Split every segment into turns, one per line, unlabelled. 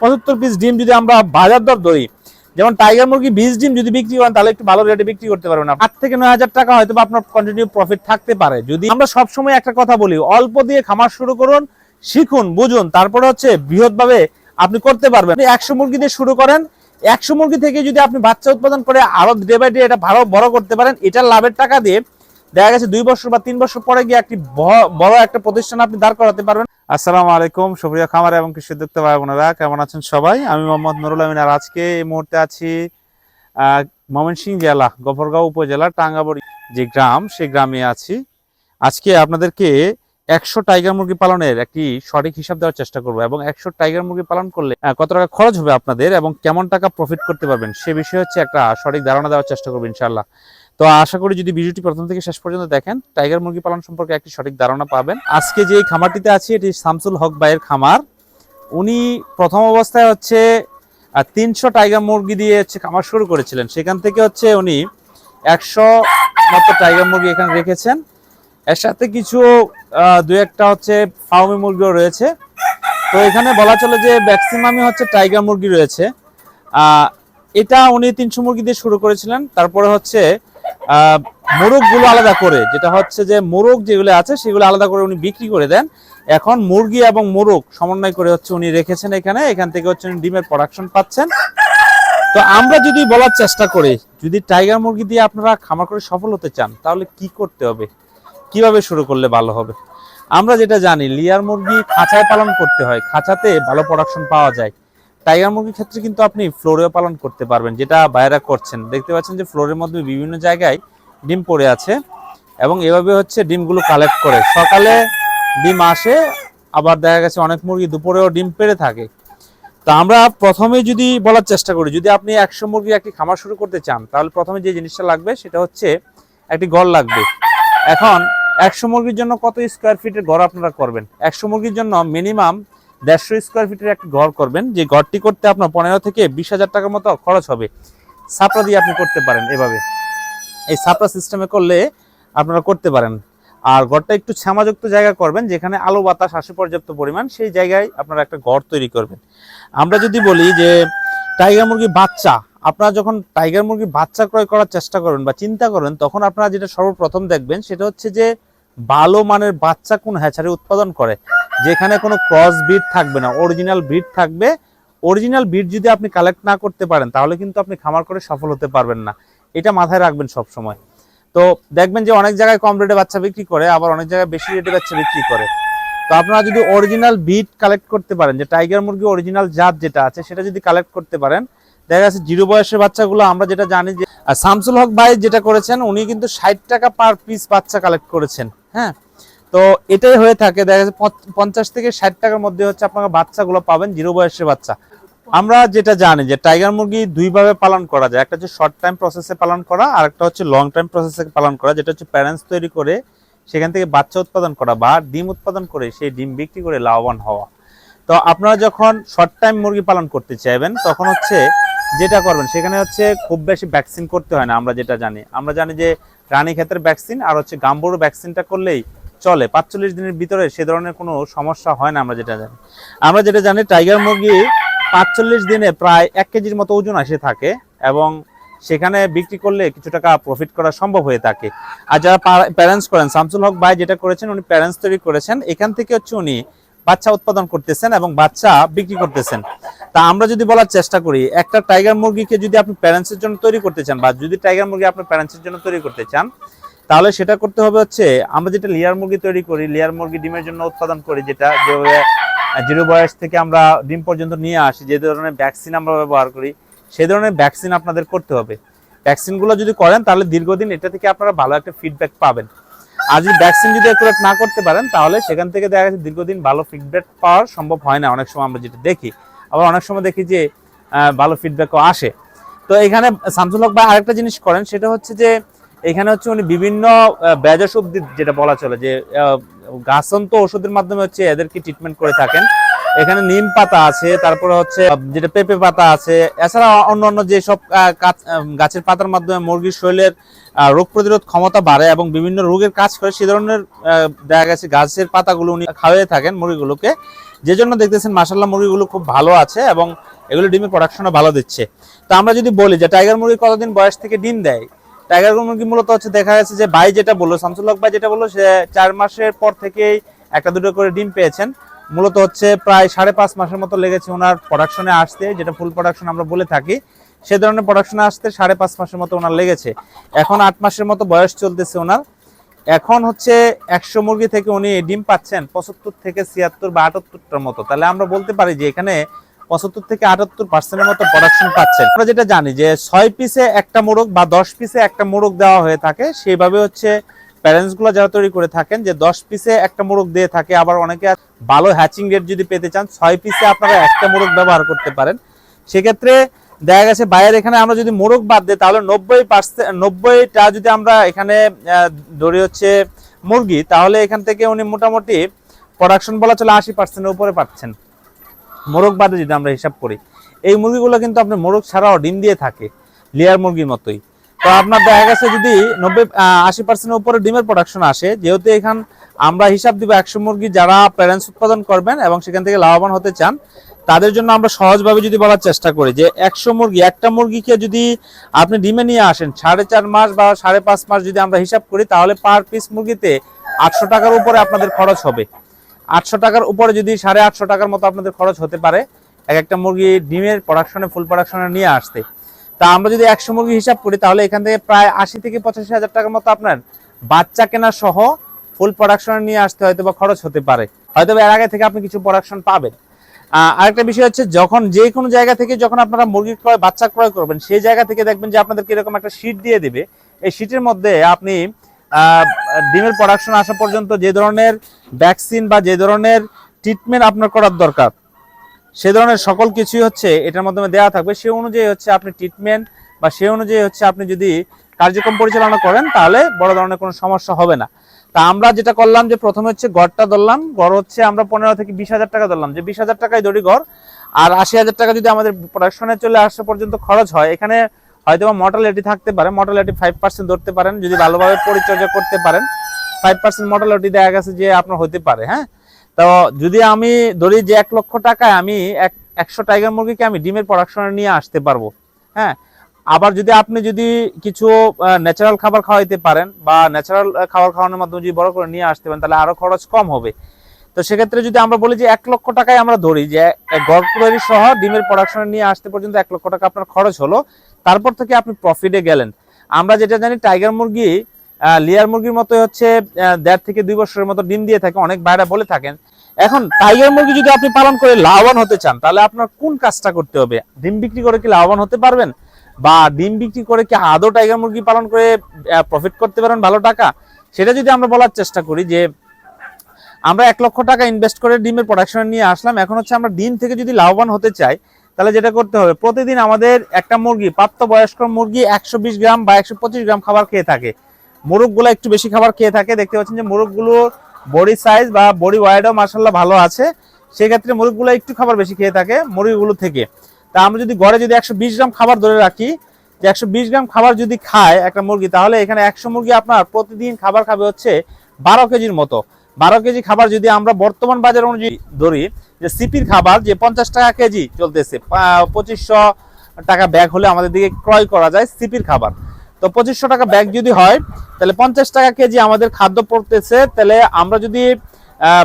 পঁচাত্তর পিস ডিম যদি আমরা বাজার দর ধরি, যেমন টাইগার মুরগি বিশ ডিম যদি বিক্রি করেন, তাহলে একটু ভালো রেটে বিক্রি করতে পারবেন আট থেকে নয় হাজার টাকা হয়তো আপনার কন্টিনিউ প্রফিট থাকতে পারে। যদি আমরা সবসময় একটা কথা বলি, অল্প দিয়ে খামার শুরু করুন, শিখুন, বুঝুন, তারপরে হচ্ছে বৃহৎ ভাবে আপনি করতে পারবেন। একশো মুরগি দিয়ে শুরু করেন, একশো মুরগি থেকে যদি আপনি বাচ্চা উৎপাদন করে আরও ডে বাই ডে এটা ভালো, বড় করতে পারেন, এটার লাভের টাকা দিয়ে দেখা গেছে দুই বছর বা তিন বছর পরে গিয়ে একটি বড় একটা প্রতিষ্ঠান আপনি দাঁড় করাতে পারবেন। আসসালামু আলাইকুম সুপ্রিয় খামার এবং কৃষি উদ্যোক্তা ভাই বোনেরা কেমন আছেন সবাই? আমি মোহাম্মদ নুরুল আমিন আর আজকে এই মুহূর্তে আছি আহ, ময়মনসিংহ জেলা গফরগাঁও উপজেলা টাঙ্গাবড়ি যে গ্রাম সেই গ্রামে আছি। আজকে আপনাদেরকে একশো টাইগার মুরগি পালনের একটি সঠিক হিসাব দেওয়ার চেষ্টা করব এবং একশো টাইগার মুরগি পালন করলে কত টাকা খরচ হবে আপনাদের এবং কেমন টাকা প্রফিট করতে পারবেন সে বিষয়ে হচ্ছে একটা সঠিক ধারণা দেওয়ার চেষ্টা করব ইনশাল্লাহ তো আশা করি যদি ভিডিওটি প্রথম থেকে শেষ পর্যন্ত দেখেন, টাইগার মুরগি পালন সম্পর্কে একটি সঠিক ধারণা পাবেন। আজকে যে খামারটিতে আছি, এটি শামসুল হক ভাইয়ের খামার। উনি প্রথম অবস্থায় হচ্ছে তিনশো টাইগার মুরগি দিয়ে হচ্ছে খামার শুরু করেছিলেন। সেখান থেকে হচ্ছে উনি একশো মতো টাইগার মুরগি এখানে রেখেছেন। এর সাথে কিছু দু একটা হচ্ছে ফার্মি মুরগিও রয়েছে। তো এখানে বলা চলে যে ম্যাক্সিমামই হচ্ছে টাইগার মুরগি রয়েছে। এটা উনি তিনশো মুরগি দিয়ে শুরু করেছিলেন। তারপরে হচ্ছে মোরগগুলো আলাদা করে। যেটা হচ্ছে যে মোরগ যেগুলো আছে, সেগুলো আলাদা করে উনি বিক্রি করে দেন। এখন মুরগি এবং মোরগ সমন্বয় করে হচ্ছে উনি রেখেছেন এখানে। এখান থেকে হচ্ছে ডিমের প্রোডাকশন পাচ্ছেন। তো আমরা যদি বলার চেষ্টা করি, যদি টাইগার মুরগি দিয়ে আপনারা খামার করে সফল হতে চান, তাহলে কি করতে হবে? কীভাবে শুরু করলে ভালো হবে? আমরা যেটা জানি, লিয়ার মুরগি খাঁচায় পালন করতে হয়। খাঁচাতে ভালো প্রোডাকশন পাওয়া যায়। টাইগার মুরগির ক্ষেত্রে কিন্তু আপনি ফ্লোরেও পালন করতে পারবেন, যেটা বাইরা করছেন। দেখতে পাচ্ছেন যে ফ্লোরের মধ্যে বিভিন্ন জায়গায় ডিম পড়ে আছে এবং এভাবে হচ্ছে ডিমগুলো কালেক্ট করে। সকালে ডিম আসে, আবার দেখা গেছে অনেক মুরগি দুপুরেও ডিম পেড়ে থাকে। তো আমরা প্রথমে যদি বলার চেষ্টা করি, যদি আপনি একশো মুরগি একটি খামার শুরু করতে চান, তাহলে প্রথমে যে জিনিসটা লাগবে সেটা হচ্ছে একটি ঘর লাগবে। এখন একশো মুরগির জন্য কত স্কোয়ার ফিটের ঘর আপনারা করবেন? একশো মুরগির জন্য মিনিমাম দেড়শো স্কোয়ার ফিটের একটি ঘর করবেন। যে ঘরটি করতে আপনার পনেরো থেকে বিশ হাজার টাকার মতো খরচ হবে। সাপড়া দিয়ে আপনি করতে পারেন এভাবে। এই সাপড়া সিস্টেমে করলে আপনারা করতে পারেন। আর ঘরটা একটু শ্যামাযুক্ত জায়গা করবেন, যেখানে আলো, বাতাস আসে পর্যাপ্ত পরিমাণ, সেই জায়গায় আপনারা একটা ঘর তৈরি করবেন। আমরা যদি বলি যে টাইগার মুরগি বাচ্চা, আপনারা যখন টাইগার মুরগি বাচ্চা ক্রয় করার চেষ্টা করবেন বা চিন্তা করেন, তখন আপনারা যেটা সর্বপ্রথম দেখবেন, সেটা হচ্ছে যে ভালো মানের বাচ্চা কোন হ্যাচারি উৎপাদন করে। যেখানে কোনো ক্রস ব্রিড থাকবে না অরিজিনাল ব্রিড থাকবে। অরিজিনাল ব্রিড যদি আপনি কালেক্ট না করতে পারেন, তাহলে কিন্তু আপনি খামার করে সফল হতে পারবেন না। এটা মাথায় রাখবেন সব সময় তো দেখবেন যে অনেক জায়গায় কম রেটে বাচ্চা বিক্রি করে, আবার অনেক জায়গায় বেশি রেটে বাচ্চা বিক্রি করে। তো আপনারা যদি অরিজিনাল বিট কালেক্ট করতে পারেন, যে টাইগার মুরগি অরিজিনাল জাত যেটা আছে, সেটা যদি কালেক্ট করতে পারেন, দেখা যাচ্ছে জিরো বয়সের বাচ্চাগুলো আমরা যেটা জানি যে শামসুল হক ভাই যেটা করেছেন, উনি কিন্তু ষাট টাকা পার পিস বাচ্চা কালেক্ট করেছেন। হ্যাঁ? তো এটাই হয়ে থাকে, দেখা যাচ্ছে পঞ্চাশ থেকে ষাট টাকার মধ্যে হচ্ছে আপনারা বাচ্চাগুলো পাবেন, জিরো বয়সের বাচ্চা। আমরা যেটা জানি যে টাইগার মুরগি দুইভাবে পালন করা যায়, একটা হচ্ছে শর্ট টাইম প্রসেসে পালন করা, আর একটা হচ্ছে লং টাইম প্রসেসে পালন করা, যেটা হচ্ছে প্যারেন্টস তৈরি করে সেখান থেকে বাচ্চা উৎপাদন করা বা ডিম উৎপাদন করে সেই ডিম বিক্রি করে লাভবান হওয়া। তো আপনারা যখন শর্ট টাইম মুরগি পালন করতে চাইবেন, তখন হচ্ছে যেটা করবেন, সেখানে হচ্ছে খুব বেশি ভ্যাকসিন করতে হয় না, আমরা যেটা জানি। আমরা জানি যে রানী ক্ষেতের ভ্যাকসিন আর হচ্ছে গাম্বুর ভ্যাকসিনটা করলেই চলে, পাঁচচল্লিশ দিনের ভিতরে সে ধরনের কোনো সমস্যা হয় না আমরা যেটা জানি। আমরা যেটা জানি, টাইগার মুরগি পাঁচচল্লিশ দিনে প্রায় এক কেজির মতো ওজন আসে থাকে এবং সেখানে বিক্রি করলে কিছু টাকা প্রফিট করা সম্ভব হয়ে থাকে। আর যারা প্যারেন্টস করেন, শামসুল হক ভাই যেটা করেছেন, উনি প্যারেন্টস তৈরি করেছেন। এখান থেকে হচ্ছে উনি বাচ্চা উৎপাদন করতেছেন এবং বাচ্চা বিক্রি করতেছেন। তা আমরা যদি বলার চেষ্টা করি, একটা টাইগার মুরগিকে যদি আপনি প্যারেন্টসের জন্য তৈরি করতে চান বা যদি টাইগার মুরগি আপনার প্যারেন্টসের জন্য তৈরি করতে চান তাহলে সেটা করতে হবে হচ্ছে, আমরা যেটা লেয়ার মুরগি তৈরি করি লেয়ার মুরগি ডিমের জন্য উৎপাদন করি, যেটা যেভাবে জিরো বয়স থেকে আমরা ডিম পর্যন্ত নিয়ে আসি, যে ধরনের ভ্যাকসিন আমরা ব্যবহার করি, সেই ধরনের ভ্যাকসিন আপনাদের করতে হবে। ভ্যাকসিনগুলো যদি করেন, তাহলে দীর্ঘদিন এটা থেকে আপনারা ভালো একটা ফিডব্যাক পাবেন। আর যদি ভ্যাকসিন যদি অ্যাকুরেট না করতে পারেন, তাহলে সেখান থেকে দেখা যাচ্ছে দীর্ঘদিন ভালো ফিডব্যাক পাওয়ার সম্ভব হয় না, অনেক সময় আমরা যেটা দেখি। আবার অনেক সময় দেখি যে ভালো ফিডব্যাকও আসে। তো এখানে শামসুল হক ভাই আরেকটা জিনিস করেন, সেটা হচ্ছে যে এখানে হচ্ছে উনি বিভিন্ন ব্যাজাস অব্দি যেটা বলা চলে যে গাছন্ত ওষুধের মাধ্যমে হচ্ছে এদেরকে ট্রিটমেন্ট করে থাকেন। এখানে নিম পাতা আছে তারপরে হচ্ছে যেটা পেঁপে পাতা আছে। এছাড়া অন্য অন্য যে সব আহ, গাছ- আহ, গাছের পাতার মাধ্যমে মুরগির শরীরের রোগ প্রতিরোধ ক্ষমতা বাড়ে এবং বিভিন্ন রোগের কাজ করে সে ধরনের দেখা গেছে গাছের পাতাগুলো উনি খাওয়াই থাকেন মুরগিগুলোকে। যে জন্য দেখতেছেন মাসাল্লাহ মুরগিগুলো খুব ভালো আছে এবং এগুলো ডিমের প্রোডাকশনও ভালো দিচ্ছে। তো আমরা যদি বলি যে টাইগার মুরগি কতদিন বয়স থেকে ডিম দেয়? টাইগার মুরগি মূলত হচ্ছে দেখা যাচ্ছে যে ভাই যেটা বলল শামসুল হক ভাই যেটা বলল, সে চার মাসের পর থেকেই একটা দুটো করে ডিম পেয়েছেন। মূলত হচ্ছে প্রায় সাড়ে পাঁচ মাসের মতো লেগেছে ওনার প্রোডাকশনে আসতে, যেটা ফুল প্রোডাকশন আমরা বলে থাকি। সে ধরনের প্রোডাকশনে আসতে সাড়ে পাঁচ মাসের মতো ওনার লেগেছে। এখন আট মাসের মতো বয়স চলতেছে ওনার। এখন হচ্ছে একশো মুরগি থেকে উনি ডিম পাচ্ছেন পঁচাত্তর থেকে ছিয়াত্তর বা আটাত্তরটার মতো। তাহলে আমরা বলতে পারি যে এখানে পঁচাত্তর থেকে আটাত্তর পার্সেন্টের মতো প্রোডাকশন পাচ্ছেন। আমরা যেটা জানি যে ছয় পিসে একটা মোরগ বা দশ পিসে একটা মোরগ দেওয়া হয়ে থাকে, সেইভাবে হচ্ছে প্যারেন্টসগুলো যারা তৈরি করে থাকেন যে দশ পিসে একটা মোরগ দিয়ে থাকে, আবার অনেকে ভালো হ্যাচিং রেট যদি পেতে চান, ছয় পিসে আপনারা একটা মোরগ ব্যবহার করতে পারেন। সেক্ষেত্রে দেখা গেছে বাইরের এখানে আমরা যদি মোরগ বাদ দিই, তাহলে নব্বই পার্সেন্ট নব্বইটা যদি আমরা এখানে ধরি হচ্ছে মুরগি, তাহলে এখান থেকে উনি মোটামুটি প্রোডাকশন বলা চলে আশি পার্সেন্টের উপরে পাচ্ছেন। মোরগ বাদে যদি আমরা হিসাব করি, এই মুরগিগুলো কিন্তু আপনার মোরগ ছাড়াও ডিম দিয়ে থাকে, লেয়ার মুরগির মতোই। তো আপনার দেখা গেছে যদি নব্বই আশি পার্সেন্টের উপরে ডিমের প্রোডাকশন আসে, যেহেতু এখান আমরা হিসাব দিব একশো মুরগি যারা প্যারেন্টস উৎপাদন করবেন এবং সেখান থেকে লাভবান হতে চান, তাদের জন্য আমরা সহজভাবে যদি বলার চেষ্টা করি যে একশো মুরগি, একটা মুরগিকে যদি আপনি ডিমে নিয়ে আসেন, সাড়ে চার মাস বা সাড়ে পাঁচ মাস যদি আমরা হিসাব করি, তাহলে পার পিস মুরগিতে আটশো টাকার উপরে আপনাদের খরচ হবে। আটশো টাকার উপরে যদি সাড়ে আটশো টাকার মতো আপনাদের খরচ হতে পারে, এক একটা মুরগি ডিমের প্রোডাকশনে ফুল প্রোডাকশনে নিয়ে আসতে। তা আমরা যদি একশো মুরগি হিসাব করি, তাহলে এখান থেকে প্রায় আশি থেকে পঁচাশি হাজার টাকার মতো আপনার বাচ্চা কেনা সহ ফুল প্রোডাকশনে নিয়ে আসতে হয়তো বা খরচ হতে পারে। হয়তো এর আগে থেকে আপনি কিছু প্রোডাকশন পাবেন। আরেকটা বিষয় হচ্ছে যখন যে কোনো জায়গা থেকে যখন আপনারা মুরগি ক্রয়, বাচ্চা ক্রয় করবেন, সেই জায়গা থেকে দেখবেন যে আপনাদের কীরকম একটা শীট দিয়ে দিবে। এই শীটের মধ্যে আপনি ডিমের প্রোডাকশন আসা পর্যন্ত যে ধরনের ভ্যাকসিন বা যে ধরনের ট্রিটমেন্ট আপনার করার দরকার, সে ধরনের সকল কিছুই হচ্ছে এটার মাধ্যমে দেওয়া থাকবে। সে অনুযায়ী হচ্ছে আপনি ট্রিটমেন্ট বা সে অনুযায়ী হচ্ছে আপনি যদি কার্যক্রম পরিচালনা করেন, তাহলে বড় ধরনের কোনো সমস্যা হবে না। তা আমরা যেটা করলাম যে প্রথমে হচ্ছে গড়টা ধরলাম, গড় হচ্ছে আমরা পনেরো থেকে বিশ হাজার টাকা ধরলাম। যে বিশ হাজার টাকায় ধরি গড়, আর আশি হাজার টাকা যদি আমাদের প্রোডাকশনে চলে আসা পর্যন্ত খরচ হয়, এখানে হয়তো বা মর্টালিটি থাকতে পারে মর্টালিটি ফাইভ পার্সেন্ট ধরতে পারেন, যদি ভালোভাবে পরিচর্যা করতে পারেন ফাইভ পার্সেন্ট মর্টালিটি দেখা গেছে যে আপনার হতে পারে হ্যাঁ? তো যদি আমি ধরি যে এক লক্ষ টাকায় আমি এক, একশো টাইগার মুরগিকে আমি ডিমের প্রোডাকশনে নিয়ে আসতে পারব হ্যাঁ? আবার যদি আপনি যদি কিছু ন্যাচারাল খাবার খাওয়াইতে পারেন বা ন্যাচারাল খাবার খাওয়ানোর মাধ্যমে যদি বড় করে নিয়ে আসতে পারেন, তাহলে আরও খরচ কম হবে। তো সেক্ষেত্রে যদি আমরা বলি যে এক লক্ষ টাকায় আমরা ধরি যে গড় তৈরি সহ ডিমের প্রোডাকশনে নিয়ে আসতে পর্যন্ত এক লক্ষ টাকা আপনার খরচ হলো তারপর থেকে আপনি প্রফিটে গেলেন। আমরা যেটা জানি টাইগার মুরগি লেয়ার মুরগির মতো হচ্ছে দেড় থেকে দুই বছরের মতো ডিম দিয়ে থাকে, অনেক বাইরে বলে থাকেন। এখন টাইগার মুরগি যদি আপনি পালন করে লাভবান হতে চান, তাহলে আপনার কোন কাজটা করতে হবে? ডিম বিক্রি করে কি লাভবান হতে পারবেন? বা ডিম বিক্রি করে কি আদৌ টাইগার মুরগি পালন করে প্রফিট করতে পারেন ভালো টাকা? সেটা যদি আমরা বলার চেষ্টা করি যে, আমরা এক লক্ষ টাকা ইনভেস্ট করে ডিমের প্রোডাকশন নিয়ে আসলাম, এখন হচ্ছে আমরা ডিম থেকে যদি লাভবান হতে চাই তাহলে যেটা করতে হবে, প্রতিদিন আমাদের একটা মুরগি, প্রাপ্তবয়স্ক মুরগি একশো বিশ গ্রাম বা একশো পঁচিশ গ্রাম খাবার খেয়ে থাকে। মোরগগুলো একটু বেশি খাবার খেয়ে থাকে। দেখতে পাচ্ছেন যে মোরগগুলোর বডি সাইজ বা বডি ওয়াইডও মার্শাল্লাহ ভালো আছে। সেক্ষেত্রে মুরগগুলো একটু খাবার বেশি খেয়ে থাকে মুরগিগুলো থেকে। তা আমরা যদি ঘরে যদি একশো বিশ গ্রাম খাবার ধরে রাখি, যে একশো বিশ গ্রাম খাবার যদি খায় একটা মুরগি, তাহলে এখানে একশো মুরগি আপনার প্রতিদিন খাবার খাবে হচ্ছে বারো কেজির মতো। বারো কেজি খাবার যদি আমরা বর্তমান বাজার অনুযায়ী ধরি যে সিপির খাবার যে পঞ্চাশ টাকা কেজি চলতেছে পঁচিশশো টাকা ব্যাগ হলে আমাদের দিকে ক্রয় করা যায় সিপির খাবার। তো পঁচিশশো টাকা ব্যাগ যদি হয়, তাহলে পঞ্চাশ টাকা কেজি আমাদের খাদ্য পড়তেছে, তাহলে আমরা যদি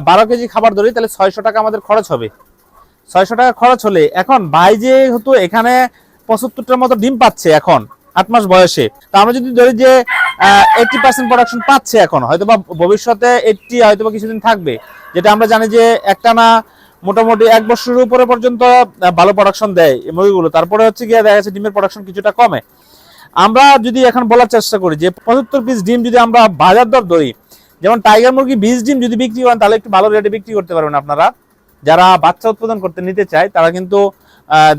বারো কেজি খাবার ধরি, তাহলে ছয়শো টাকা আমাদের খরচ হবে। ছয়শো টাকা খরচ হলে, এখন ভাই যেহেতু এখানে পঁচাত্তরটার মতো ডিম পাচ্ছে এখন, আট মাস বয়সে, তা আমরা যদি ধরি যে এইটটি পার্সেন্ট প্রোডাকশন পাচ্ছে এখন হয়তো বা ভবিষ্যতে এইটটি হয়তো বা কিছুদিন থাকবে, যেটা আমরা জানি যে একটা না মোটামুটি এক বছরের উপরে পর্যন্ত ভালো প্রোডাকশন দেয় এই মুরগিগুলো তারপরে হচ্ছে গিয়ে দেখা যাচ্ছে ডিমের প্রোডাকশন কিছুটা কমে। আমরা যদি এখন বলার চেষ্টা করি যে পঁচাত্তর পিস ডিম যদি আমরা বাজার দর ধরি, যেমন টাইগার মুরগি বিশ ডিম যদি বিক্রি করেন তাহলে একটু ভালো রেটে বিক্রি করতে পারবেন আপনারা। যারা বাচ্চা উৎপাদন করতে নিতে চায়, তারা কিন্তু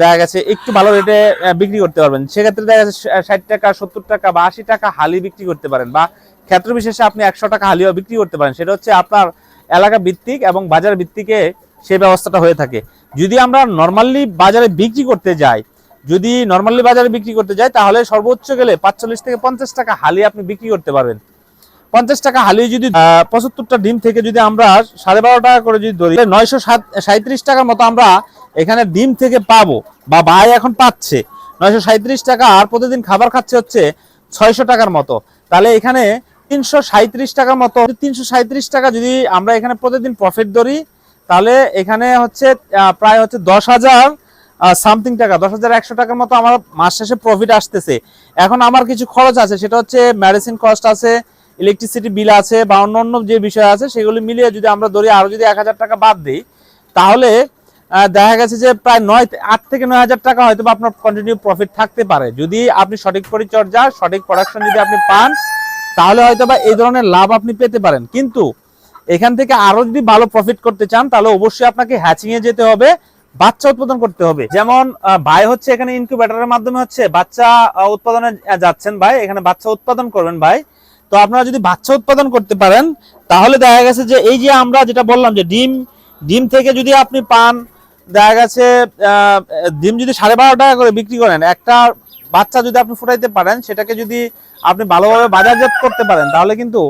দেখা গেছে একটু ভালো রেটে বিক্রি করতে পারবেন। সেক্ষেত্রে দেখা গেছে ষাট টাকা, সত্তর টাকা বা আশি টাকা হালি বিক্রি করতে পারেন বা ক্ষেত্র বিশেষে আপনি একশো টাকা হালিও বিক্রি করতে পারেন। সেটা হচ্ছে আপনার এলাকা ভিত্তিক এবং বাজার ভিত্তিকে সেই ব্যবস্থাটা হয়ে থাকে। যদি আমরা নর্মালি বাজারে বিক্রি করতে যাই, যদি নর্মালি বাজারে বিক্রি করতে যাই, তাহলে সর্বোচ্চ গেলে পাঁচচল্লিশ থেকে পঞ্চাশ টাকা হালি আপনি বিক্রি করতে পারবেন। পঞ্চাশ টাকা হালি যদি পঁচাত্তরটা ডিম থেকে যদি আমরা সাড়ে বারো টাকা করে যদি ধরি নয়শো সাঁত্রিশ টাকার মতো আমরা এখানে ডিম থেকে পাবো, বা ভাই এখন পাচ্ছে। নয়শো সাঁত্রিশ টাকা আর প্রতিদিন খাবার খাচ্ছে হচ্ছে ছয়শো টাকার মতো। তাহলে এখানে তিনশো সাঁত্রিশ টাকার মতো, তিনশো সাঁত্রিশ টাকা যদি আমরা এখানে প্রতিদিন প্রফিট ধরি তাহলে এখানে হচ্ছে প্রায় হচ্ছে দশ হাজার সামথিং টাকা, দশ হাজার একশো টাকার মতো আমার মাস শেষে প্রফিট আসতেছে। এখন আমার কিছু খরচ আছে, সেটা হচ্ছে মেডিসিন কস্ট আছে ইলেকট্রিসিটি বিল আছে, বা অন্য অন্য যে বিষয় আছে, সেগুলি মিলিয়ে যদি আমরা ধরি আরও যদি এক হাজার টাকা বাদ দিই, তাহলে দেখা গেছে যে প্রায় নয় আট থেকে নয় হাজার টাকা হয়তো আপনার কন্টিনিউ প্রফিট থাকতে পারে। যদি আপনি সঠিক পরিচর্যা, সঠিক প্রোডাকশন যদি আপনি পান, তাহলে হয়তো বা এই ধরনের লাভ আপনি পেতে পারেন। কিন্তু এখান থেকে আরও যদি ভালো প্রফিট করতে চান, তাহলে অবশ্যই আপনাকে হ্যাচিং এ যেতে হবে, বাচ্চা উৎপাদন করতে হবে। যেমন ভাই হচ্ছে এখানে ইনকিউবেটরের মাধ্যমে হচ্ছে বাচ্চা উৎপাদনে যাচ্ছেন ভাই, এখানে বাচ্চা উৎপাদন করবেন ভাই। তো আপনারা যদি বাচ্চা উৎপাদন করতে পারেন, তাহলে দেখা গেছে যে এই যে আমরা যেটা বললাম যে ডিম ডিম থেকে যদি আপনি পান, দেখা গেছে ডিম যদি সাড়ে বারো টাকা করে বিক্রি করেন, একটা বাচ্চা যদি আপনি ফুটাইতে পারেন, সেটাকে যদি আপনি ভালোভাবে বাজারজাত করতে পারেন, তাহলে কিন্তু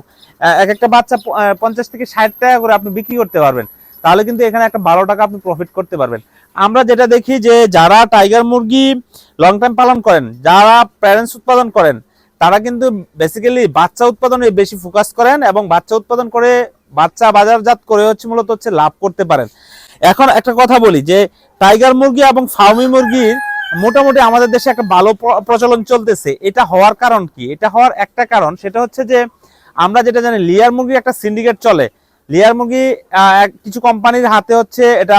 এক একটা বাচ্চা পঞ্চাশ থেকে ষাট টাকা করে আপনি বিক্রি করতে পারবেন। তাহলে কিন্তু এখানে একটা বারো টাকা আপনি প্রফিট করতে পারবেন। আমরা যেটা দেখি যে, যারা টাইগার মুরগি লং টাইম পালন করেন, যারা প্যারেন্টস উৎপাদন করেন, তারা কিন্তু বেসিক্যালি বাচ্চা উৎপাদনে বেশি ফোকাস করেন এবং বাচ্চা উৎপাদন করে, বাচ্চা বাজারজাত করে হচ্ছে মূলত হচ্ছে লাভ করতে পারেন। এখন একটা কথা বলি যে টাইগার মুরগি এবং ফার্মি মুরগির মোটামুটি আমাদের দেশে একটা ভালো প্রচলন চলতেছে। এটা হওয়ার কারণ কি? এটা হওয়ার একটা কারণ, সেটা হচ্ছে যে আমরা যেটা জানি, লিয়ার মুরগির একটা সিন্ডিকেট চলে। লিয়ার মুরগি কিছু কোম্পানির হাতে হচ্ছে এটা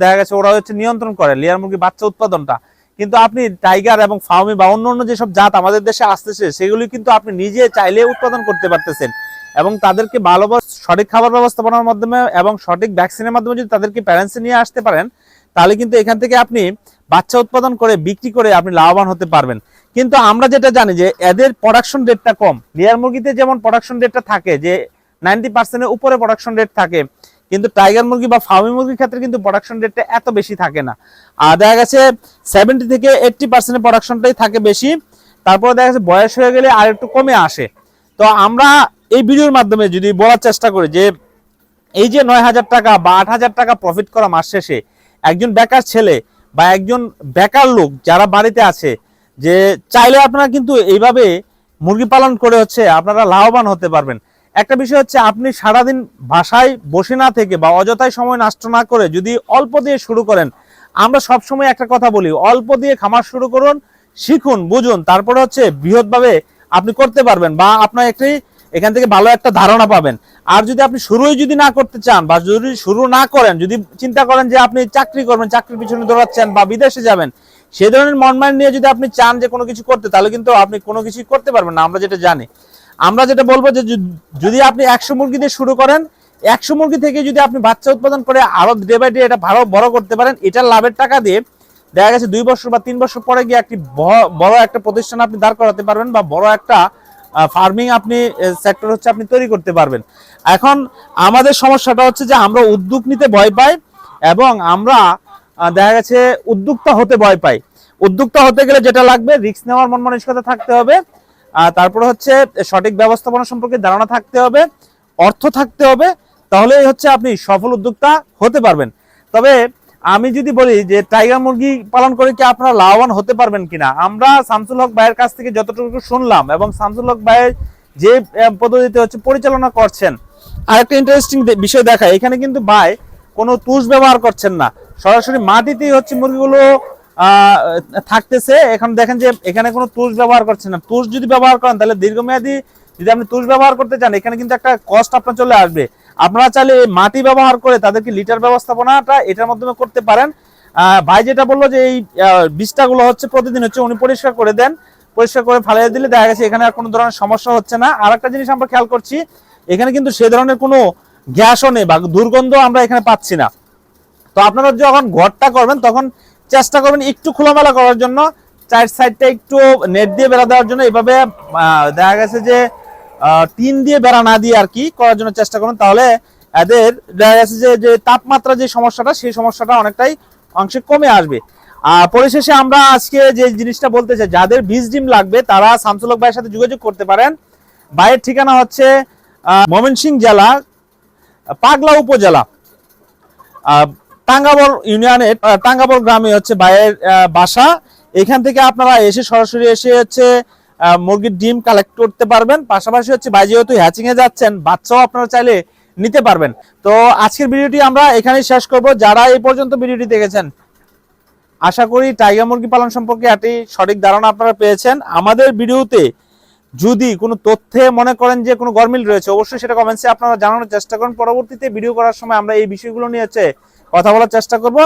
দেখা গেছে ওরা হচ্ছে নিয়ন্ত্রণ করে লিয়ার মুরগি বাচ্চা উৎপাদনটা। কিন্তু আপনি টাইগার এবং ফার্মি বা অন্য অন্য যেসব জাত আমাদের দেশে আসতেছে, সেগুলি কিন্তু আপনি নিজে চাইলে উৎপাদন করতে পারতেছেন। এবং তাদেরকে ভালো সঠিক খাবার ব্যবস্থাপনার মাধ্যমে এবং সঠিক ভ্যাকসিনের মাধ্যমে যদি তাদেরকে প্যারেন্টসে নিয়ে আসতে পারেন, তাহলে কিন্তু এখান থেকে আপনি বাচ্চা উৎপাদন করে, বিক্রি করে আপনি লাভবান হতে পারবেন। কিন্তু আমরা যেটা জানি যে, এদের প্রোডাকশন রেটটা কম। লেয়ার মুরগিতে যেমন প্রোডাকশন রেটটা থাকে, যে নাইনটি পার্সেন্টের উপরে প্রোডাকশন রেট থাকে, কিন্তু টাইগার মুরগি বা ফার্মি মুরগির ক্ষেত্রে কিন্তু প্রোডাকশন রেটটা এত বেশি থাকে না। আর দেখা গেছে সেভেন্টি থেকে এইটটি পার্সেন্টের প্রোডাকশনটাই থাকে বেশি। তারপরে দেখা গেছে বয়স হয়ে গেলে আর একটু কমে আসে। তো আমরা এই ভিডিওর মাধ্যমে যদি বলার চেষ্টা করি যে, এই যে নয় হাজার টাকা বা আট হাজার টাকা প্রফিট করা মাস শেষে একজন বেকার ছেলে বা একজন বেকার লোক যারা বাড়িতে আছে, যে চাইলে আপনারা কিন্তু এইভাবে মুরগি পালন করে হচ্ছে আপনারা লাভবান হতে পারবেন। একটা বিষয় হচ্ছে, আপনি সারাদিন বাসায় বসে না থেকে বা অযথায় সময় নষ্ট না করে যদি অল্প দিয়ে শুরু করেন, আমরা সব সময় একটা কথা বলি, অল্প দিয়ে খামার শুরু করুন, শিখুন, বুঝুন, তারপরে হচ্ছে বৃহৎভাবে আপনি করতে পারবেন বা আপনার একটি এখান থেকে ভালো একটা ধারণা পাবেন। আর যদি আপনি শুরুই যদি না করতে চান বা যদি শুরু না করেন, যদি চিন্তা করেন যে আপনি চাকরি করবেন, চাকরির পিছনে দৌড়াচ্ছেন বা বিদেশে যাবেন সেই ধরনের মন মাইন্ড নিয়ে যদি আপনি চান যে কোনো কিছু করতে, তাহলে কিন্তু আপনি কোনো কিছু করতে পারবেন না, আমরা যেটা জানি। আমরা যেটা বলব যে যদি- আপনি একশো মুরগি দিয়ে শুরু করেন, একশো মুরগি থেকে যদি আপনি বাচ্চা উৎপাদন করে আরও ডে বাই ডে এটা ভালো, বড় করতে পারেন এটার লাভের টাকা দিয়ে দেখা গেছে দুই বছর বা তিন বছর পরে গিয়ে একটি বড় একটা প্রতিষ্ঠান আপনি দাঁড় করাতে পারবেন বা বড় একটা ফার্মিং আপনি সেক্টর হচ্ছে আপনি তৈরি করতে পারবেন। এখন আমাদের সমস্যাটা হচ্ছে যে আমরা উদ্যোগ নিতে ভয় পাই এবং আমরা দেখা গেছে উদ্যোক্তা হতে ভয় পাই। উদ্যোক্তা হতে গেলে যেটা লাগবে রিস্ক নেওয়ার মন মানসিকতা থাকতে হবে। তারপরে হচ্ছে সঠিক ব্যবস্থাপনা সম্পর্কে ধারণা থাকতে হবে, অর্থ থাকতে হবে। তাহলেই হচ্ছে আপনি সফল উদ্যোক্তা হতে পারবেন। তবে আমি যদি বলি যে টাইগার মুরগি পালন করে কি আপনারা লাভবান হতে পারবেন কিনা? আমরা শামসুল হক ভাইয়ের কাছ থেকে যতটুকু শুনলাম এবং শামসুল হক ভাইয়ের যে পদ্ধতিতে হচ্ছে পরিচালনা করছেন আর একটা ইন্টারেস্টিং বিষয় দেখা এখানে কিন্তু ভাই কোনো তুষ ব্যবহার করছেন না। সরাসরি মাটিতেই হচ্ছে মুরগিগুলো থাকতেছে। এখন দেখেন যে এখানে কোনো তুষ ব্যবহার করছেন না। তুষ যদি ব্যবহার করেন, তাহলে দীর্ঘমেয়াদী যদি আপনি তুষ ব্যবহার করতে চান, এখানে কিন্তু একটা কষ্ট আপনার চলে আসবে। আপনারা চাইলে মাটি ব্যবহার করে তাদেরকে লিটার ব্যবস্থাপনাটা এটার মাধ্যমে করতে পারেন। ভাই যেটা বলল যে এই আহ, বীজটাগুলো হচ্ছে প্রতিদিন হচ্ছে উনি পরিষ্কার করে দেন পরিষ্কার করে ফালিয়ে দিলে দেখা গেছে এখানে আর কোনো ধরনের সমস্যা হচ্ছে না। আর একটা জিনিস আমরা খেয়াল করছি এখানে কিন্তু সে ধরনের কোনো গ্যাসও নেই বা দুর্গন্ধ আমরা এখানে পাচ্ছি না। তো আপনারা যখন ঘরটা করবেন তখন চেষ্টা করবেন একটু খোলামেলা করার জন্য চার সাইডটা একটু নেট দিয়ে বেড়া দেওয়ার জন্য। এভাবে দেখা গেছে যে টিন দিয়ে বেড়া না দিয়ে আর কি করার জন্য চেষ্টা করুন। তাহলে এদের যে যে তাপমাত্রা যে সমস্যাটা সেই সমস্যাটা অনেকটাই অংশে কমে আসবে। আর পরিশেষে আমরা আজকে যে জিনিসটা বলতে চাই যাদের বীজ ডিম লাগবে তারা শামসুলক ভাইয়ের সাথে যোগাযোগ করতে পারেন। ভাইয়ের ঠিকানা হচ্ছে আহ, ময়মনসিংহ জেলা পাগলা উপজেলা। টাঙ্গাবর ইউনিয়নের আহ, গ্রামে হচ্ছে ভাইয়ের বাসা। এখান থেকে আপনারা এসে সরাসরি এসে হচ্ছে মুরগির ডিম কালেক্ট করতে পারবেন। পাশাপাশি হচ্ছে ভাই যেহেতু হ্যাচিং এ যাচ্ছেন, বাচ্চাও আপনারা চাইলে নিতে পারবেন। তো আজকের ভিডিওটি আমরা এখানেই শেষ করব। যারা এই পর্যন্ত ভিডিওটি দেখেছেন, আশা করি টাইগার মুরগি পালন সম্পর্কে একটি সঠিক ধারণা আপনারা পেয়েছেন। আমাদের ভিডিওতে যদি কোনো তথ্যে মনে করেন যে কোনো গরমিল রয়েছে, অবশ্যই সেটা কমেন্টসে আপনারা জানানোর চেষ্টা করুন। পরবর্তীতে ভিডিও করার সময় আমরা এই বিষয়গুলো নিয়ে হচ্ছে কথা বলার চেষ্টা করব।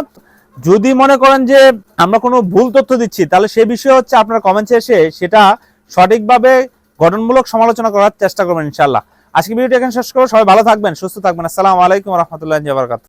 যদি মনে করেন যে আমরা কোনো ভুল তথ্য দিচ্ছি, তাহলে সেই বিষয়ে হচ্ছে আপনার কমেন্টসে এসে সেটা সঠিকভাবে গঠনমূলক সমালোচনা করার চেষ্টা করবেন ইনশাল্লাহ আজকে ভিডিওটি এখানে শেষ করব। সবাই ভালো থাকবেন, সুস্থ থাকবেন। আসসালামু আলাইকুম রহমতুল্লাহ বারকাত